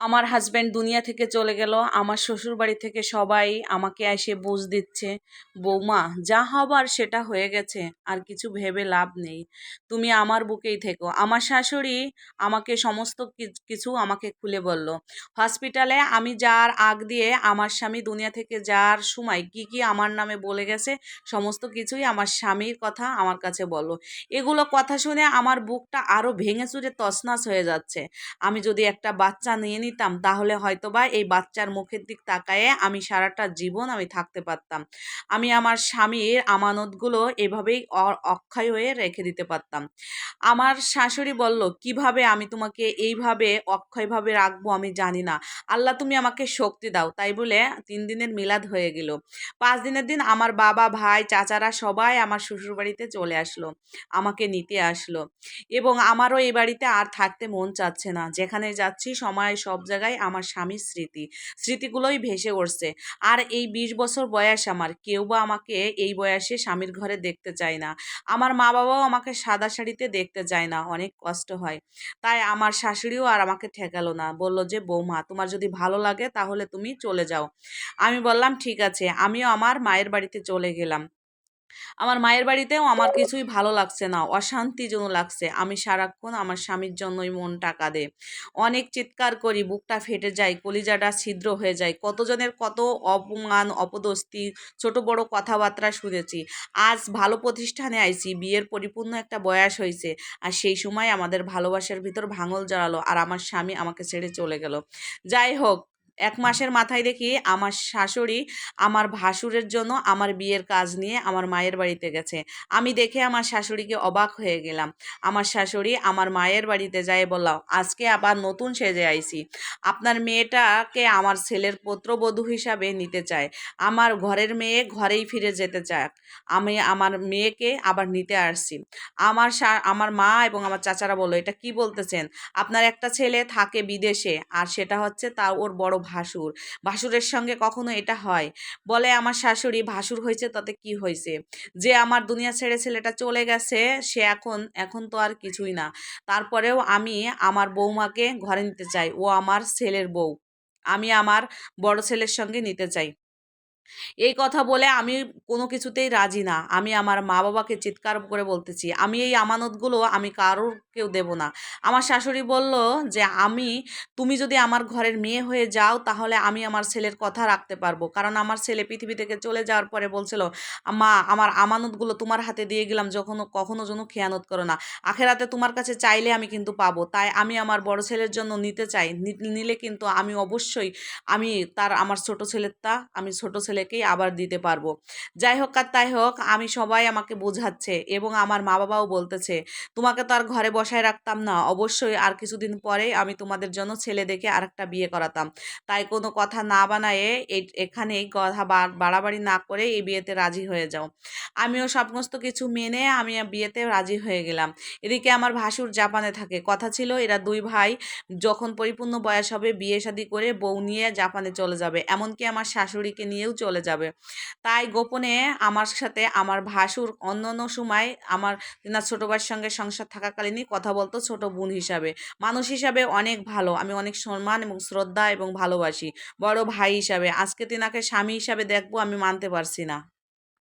আমার হাজব্যান্ড দুনিয়া থেকে চলে গেল, আমার শ্বশুর বাড়ি থেকে সবাই আমাকে এসে বুঝ দিচ্ছে, বৌমা, যা হবার সেটা হয়ে গেছে, আর কিছু ভেবে লাভ নেই। তুমি আমার বুকেই থেকো। আমার শাশুড়ি আমাকে সমস্ত কিছু আমাকে খুলে বলল, হসপিটালে আমি যার আগ দিয়ে আমার স্বামী দুনিয়া থেকে যার সময় কি কি আমার নামে বলে গেছে, সমস্ত কিছুই আমার স্বামীর কথা আমার কাছে বলল এগুলো কথা শুনে আমার বুকটা আরও ভেঙে চুরে তছনছ হয়ে যাচ্ছে। আমি যদি একটা বাচ্চা নিয়ে নিতাম তাহলে হয়তোবা এই বাচ্চার মুখের দিক তাকায়ে আমি সারাটা জীবন আমি থাকতে পারতাম। আমি আমার স্বামীর আমানতগুলো এভাবেই অক্ষয় হয়ে রেখে দিতে পারতাম। আমার শাশুড়ি বলল, কীভাবে আমি তোমাকে এইভাবে অক্ষয়ভাবে রাখব আমি জানি না। আল্লাহ তুমি আমাকে শক্তি দাও। তাই বলে তিন দিনের মিলাদ হয়ে গেল। পাঁচ দিনের দিন আমার বাবা, ভাই, চাচারা সবাই আমার শ্বশুরবাড়িতে চলে আসলো, আমাকে নিতে আসলো এবং আমারও এই বাড়িতে আর থাকতে মন চাচ্ছে না। যেখানে যাচ্ছি সময় সব জায়গায় আমার স্বামীর স্মৃতি। স্মৃতিগুলোই ভেসে উঠছে। আর এই বিশ বছর বয়স আমার, কেউ বা আমাকে এই বয়সে স্বামীর ঘরে দেখতে চায় না। আমার মা বাবাও আমাকে সাদা শাড়িতে দেখতে চায় না, অনেক কষ্ট হয়। তাই আমার শাশুড়িও আর আমাকে ঠেকালো না। বলল যে, বৌমা, তোমার যদি ভালো লাগে তাহলে তুমি চলে যাও। আমি বললাম, ঠিক আছে। আমিও আমার মায়ের বাড়িতে চলে গেলাম। আমার মায়ের বাড়িতেও আমার কিছুই ভালো লাগছে না অশান্তি যেন লাগছে। আমি সারাক্ষণ আমার স্বামীর জন্যই মন টাকা দে অনেক চিৎকার করি, বুকটা ফেটে যায়, কলিজাটা ছিদ্র হয়ে যায়। কতজনের কত অপমান অপদস্তি ছোট বড় কথাবার্তা শুনেছি। আজ ভালো প্রতিষ্ঠানে আইছি, বিয়ের পরিপূর্ণ একটা বয়স হয়েছে আর সেই সময় আমাদের ভালোবাসার ভিতর ভাঙল জড়ালো আর আমার স্বামী আমাকে ছেড়ে চলে গেল। যাই হোক এক মাসের মাথায় দেখি আমার শাশুড়ি আমার ভাসুরের জন্য আমার বিয়ের কাজ নিয়ে আমার মায়ের বাড়িতে গেছে। আমি দেখে আমার শাশুড়িকে অবাক হয়ে গেলাম। আমার শাশুড়ি আমার মায়ের বাড়িতে যায় বললাম, আজকে আবার নতুন সেজে আইছি আপনার মেয়েটাকে আমার ছেলের পুত্রবধূ হিসাবে নিতে চায়। আমার ঘরের মেয়ে ঘরেই ফিরে যেতে চায় আমি আমার মেয়েকে আবার নিতে আসছি। আমার আমার মা এবং আমার চাচারা বলল, এটা কি বলতেছেন? আপনার একটা ছেলে থাকে বিদেশে আর সেটা হচ্ছে তা ওর বড় ভাসুর। ভাসুরের সঙ্গে কখনো এটা হয়। বলে, আমার শাশুড়ি ভাসুর হয়েছে, তাতে কি হয়েছে? যে আমার দুনিয়া ছেড়ে ছেলেটা চলে গেছে, সে এখন এখন তো আর কিছুই না। তারপরেও আমি আমার বৌমাকে ঘরে নিতে চাই। ও আমার ছেলের বউ। আমি আমার বড় ছেলের সঙ্গে নিতে চাই। এই কথা বলে আমি কোনো কিছুতেই রাজি না। আমি আমার মা বাবাকে চিৎকার করে বলতেছি, আমি এই আমানতগুলো আমি কারোর কেউ দেব না। আমার শাশুড়ি বলল যে, আমি, তুমি যদি আমার ঘরের মেয়ে হয়ে যাও, তাহলে আমি আমার ছেলের কথা রাখতে পারব। কারণ আমার ছেলে পৃথিবী থেকে চলে যাওয়ার পরে বলছিল, মা, আমার আমানতগুলো তোমার হাতে দিয়ে গেলাম, যখন কখনো যেন খেয়ানত করো না। আখেরাতে তোমার কাছে চাইলে আমি কিন্তু পাবো, তাই আমি আমার বড় ছেলের জন্য নিতে চাই। নিলে কিন্তু আমি অবশ্যই, আমি তার, আমার ছোট ছেলেরটা, আমি ছোট ছেলেকেই আবার দিতে পারব। যাই হোক আর তাই হোক, আমি সবাই আমাকে বোঝাচ্ছে এবং আমার মা বাবাও বলতেছে, তোমাকে তো আর ঘরে বসায় রাখতাম না, অবশ্যই আর কিছুদিন পরে আমি তোমাদের জন্য ছেলে দেখে আরেকটা বিয়ে করাতাম। তাই কোনো কথা না বানায়ে এই এখানেই কথা বাড়াবাড়ি না করে এই বিয়েতে রাজি হয়ে যাও। আমিও সমস্ত কিছু মেনে আমি বিয়েতে রাজি হয়ে গেলাম। এদিকে আমার ভাসুর জাপানে থাকে। কথা ছিল, এরা দুই ভাই যখন পরিপূর্ণ বয়স হবে বিয়ে শাদী করে বউ নিয়ে জাপানে চলে যাবে। এমনকি আমার শাশুড়িকে নিয়েও চলে যাবে। তাই গোপনে আমার সাথে আমার ভাসুর অন্য অন্য সময় আমার তিনার ছোটো ভাইয়ের সঙ্গে সংসার থাকাকালীনই কথা বলতো ছোট বোন হিসাবে। মানুষ হিসাবে অনেক ভালো, আমি অনেক সম্মান এবং শ্রদ্ধা এবং ভালোবাসি। বড় ভাই হিসাবে, আজকে তিনাকে স্বামী হিসাবে দেখব আমি মানতে পারছি না।